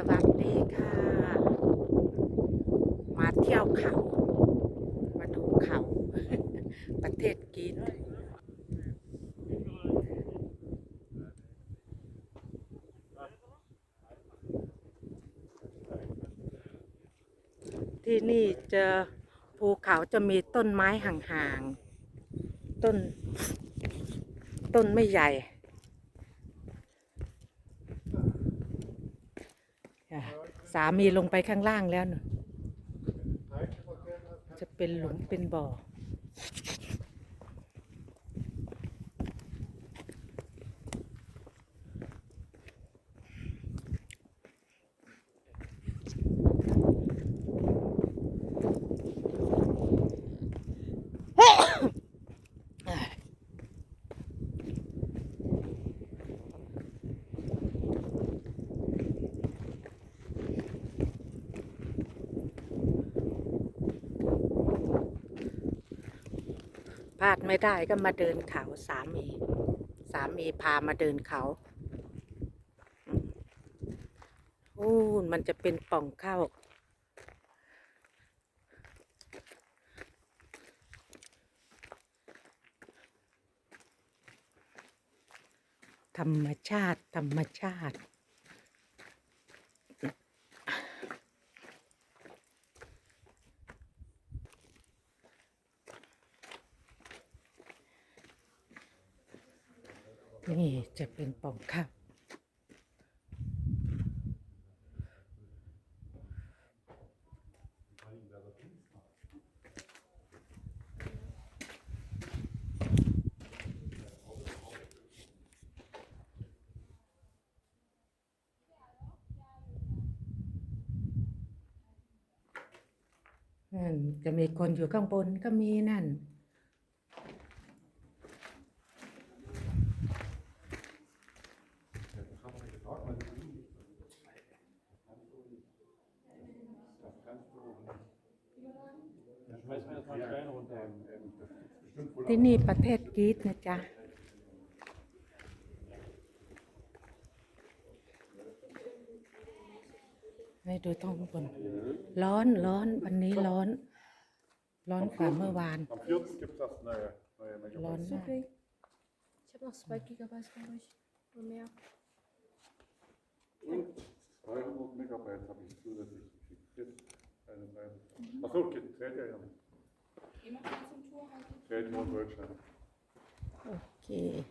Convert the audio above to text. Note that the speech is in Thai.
สวัสดีค่ะ มาเที่ยวเขา มาดูเขา ประเทศกีนที่นี่เจะภูเขาจะมีต้นไม้ห่างๆ ต้น ต้นไม่ใหญ่ ค่ะ สามีลงไปข้างล่างแล้วนะจะเป็นหลุมเป็นบ่อ พลาดไม่ได้ก็มาเดินเขาสามี สามีพามาเดินเขาโอ้มันจะเป็นป่องเข้า ธรรมชาติ ธรรมชาติ นี่จะเป็นป่องข้าวนั่นจะมีคนอยู่ข้างบนก็มีนั่น ที่นี่ประเทศกรีซนะจ๊ะให้ดูท้องบน ร้อนร้อนวันนี้ร้อน ร้อนกว่าเมื่อวาน Am 4. gibt es das neue, neue Megabyte. ร้อนมาก Okay. Ich habe noch 2 Gigabyte von euch. Oder mehr. Und 200 Megabyte habe ich zusätzlich geschickt. Achso, dreht er ja. Jemand hat zum Tour Dreht nur Deutschland. Okay.